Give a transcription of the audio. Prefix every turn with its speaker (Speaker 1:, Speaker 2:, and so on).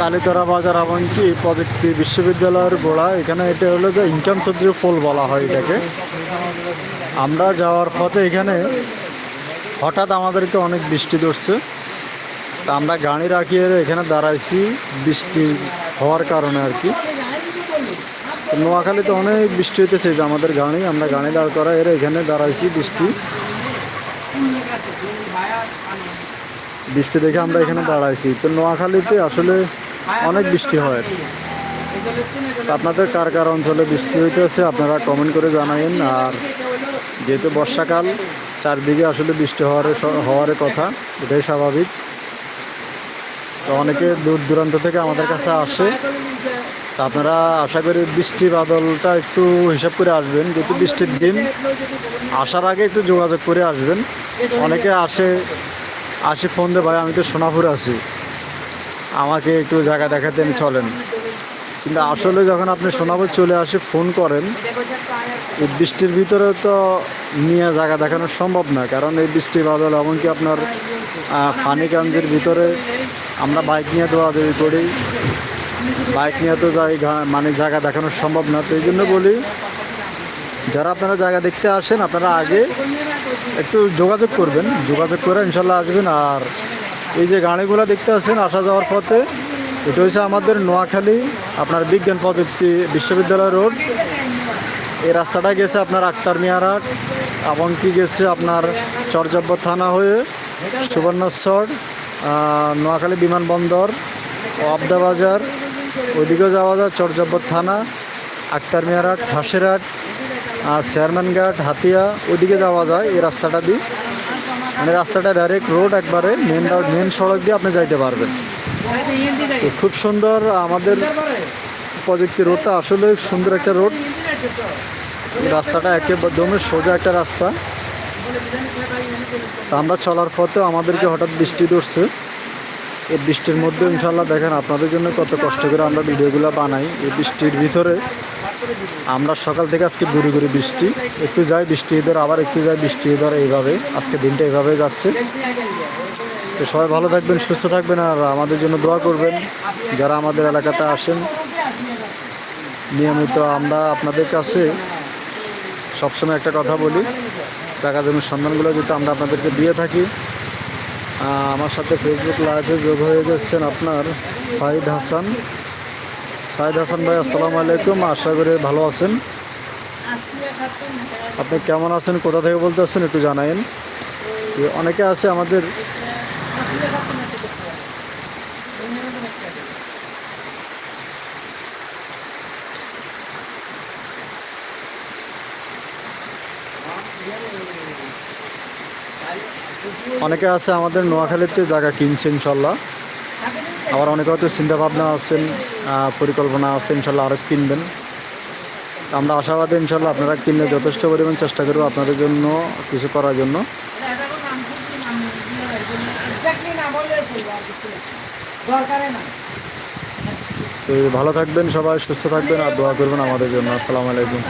Speaker 1: কালীতরা বাজার এমনকি প্রযুক্তি বিশ্ববিদ্যালয়ের গোড়া, এখানে এটা হলো যে ইনকাম চৌধুরী পোল বলা হয় এটাকে। আমরা যাওয়ার পথে এখানে হঠাৎ আমাদেরকে অনেক বৃষ্টি ধরছে। তা আমরা গাড়ি রাখিয়ে এখানে দাঁড়াইছি বৃষ্টি হওয়ার কারণে আর কি। নোয়াখালীতে অনেক বৃষ্টি হইতেছে যে আমাদের গাড়ি, আমরা গাড়ি দাঁড় করা এর এখানে দাঁড়াইছি বৃষ্টি। বৃষ্টি দেখে আমরা এখানে দাঁড়াইছি। তো নোয়াখালীতে আসলে অনেক বৃষ্টি হয়। আপনাদের কার কার অঞ্চলে বৃষ্টি হইতেছে আপনারা কমেন্ট করে জানাইন আর যেহেতু বর্ষাকাল, চারদিকে আসলে বৃষ্টি হওয়ার হওয়ার কথা, এটাই স্বাভাবিক। তো অনেকে দূর দূরান্ত থেকে আমাদের কাছে আসে। তা আপনারা আশা করি বৃষ্টি বাদলটা একটু হিসাব করে আসবেন। যেহেতু বৃষ্টির দিন, আসার আগে একটু যোগাযোগ করে আসবেন। অনেকে আসে আসে ফোন দে ভাই, আমি তো সোনাপুরে আছি। আমাকে একটু জায়গা দেখাতে আমি চলেন। কিন্তু আসলে যখন আপনি সোনাপুর চলে আসে, ফোন করেন, এই বৃষ্টির ভিতরে তো নিয়ে জায়গা দেখানো সম্ভব না। কারণ এই বৃষ্টি বাদল এমনকি আপনার ফানিকাঞ্জের ভিতরে আমরা বাইক নিয়ে তো দৌড়াদৌড়ি করি। বাইক নিয়ে তো যাই মানে জায়গা দেখানো সম্ভব না। তো এই জন্য বলি, যারা আপনারা জায়গা দেখতে আসেন, আপনারা আগে একটু যোগাযোগ করবেন যোগাযোগ করে ইনশাল্লাহ আসবেন। আর এই যে গাড়িগুলো দেখতে আসেন আসা যাওয়ার পথে এটা হচ্ছে আমাদের নোয়াখালী আপনার বিজ্ঞান প্রযুক্তি বিশ্ববিদ্যালয় রোড। এই রাস্তাটা গেছে আপনার আক্তার মিয়ারহাট এমনকি গেছে আপনার চরজব্ব থানা হয়ে সুবর্ণচর আহ, নোয়াখালী বিমানবন্দর অবদা বাজার ওইদিকেও যাওয়া যায় চরজব্বর থানা আক্তার মিয়ারাট হাসিরহাট আর চেয়ারম্যানঘাট হাতিয়া, ওইদিকে যাওয়া যায়, এই রাস্তাটা দিয়ে। মানে রাস্তাটা ডাইরেক্ট রোড একবারে মেন রোড মেন সড়ক দিয়ে আপনি যাইতে পারবেন। খুব সুন্দর আমাদের প্রযুক্তি রোডটা, আসলে সুন্দর একটা রোড। রাস্তাটা একেবারে সোজা একটা রাস্তা। আমরা চলার পথে আমাদেরকে হঠাৎ বৃষ্টি ধরছে। এই বৃষ্টির মধ্যে ইনশাল্লাহ দেখেন আপনাদের জন্য কত কষ্ট করে আমরা ভিডিওগুলো বানাই। এই বৃষ্টির ভিতরে আমরা সকাল থেকে আজকে ঘুরি ঘুরি বৃষ্টি, একটু যাই বৃষ্টি ইঁদর আবার একটু যাই বৃষ্টি ইঁদর এইভাবে আজকে দিনটা এইভাবে যাচ্ছে। তো সবাই ভালো থাকবেন, সুস্থ থাকবেন, আর আমাদের জন্য দোয়া করবেন, যারা আমাদের এলাকাতে আসেন। নিয়মিত আমরা আপনাদের কাছে সবসময় একটা কথা বলি, টাকা জমির সন্ধানগুলো যেহেতু আমরা আপনাদেরকে দিয়ে থাকি। আমার সাথে ফেসবুক লাইভে যোগ হয়ে যাচ্ছেন আপনার সাইদ হাসান। সাইদ হাসান ভাই, আসসালামু আলাইকুম। আশা করি ভালো আছেন। আপনি কেমন আছেন? কোথা থেকে বলতে আসছেন? একটু জানাইন। অনেকে আছে আমাদের অনেকে আছে আমাদের নোয়াখালীতে জায়গা কিনছে, ইনশাল্লাহ। আবার অনেকে হয়তো চিন্তাভাবনা আছেন পরিকল্পনা আছে, ইনশাল্লাহ আরও কিনবেন। আমরা আশাবাদী ইনশাল্লাহ আপনারা কিনলে যথেষ্ট পরিমাণ চেষ্টা করব আপনাদের জন্য, কিছু করার জন্য। ভালো থাকবেন সবাই, সুস্থ থাকবেন আর দোয়া করবেন আমাদের জন্য। আসসালামু আলাইকুম।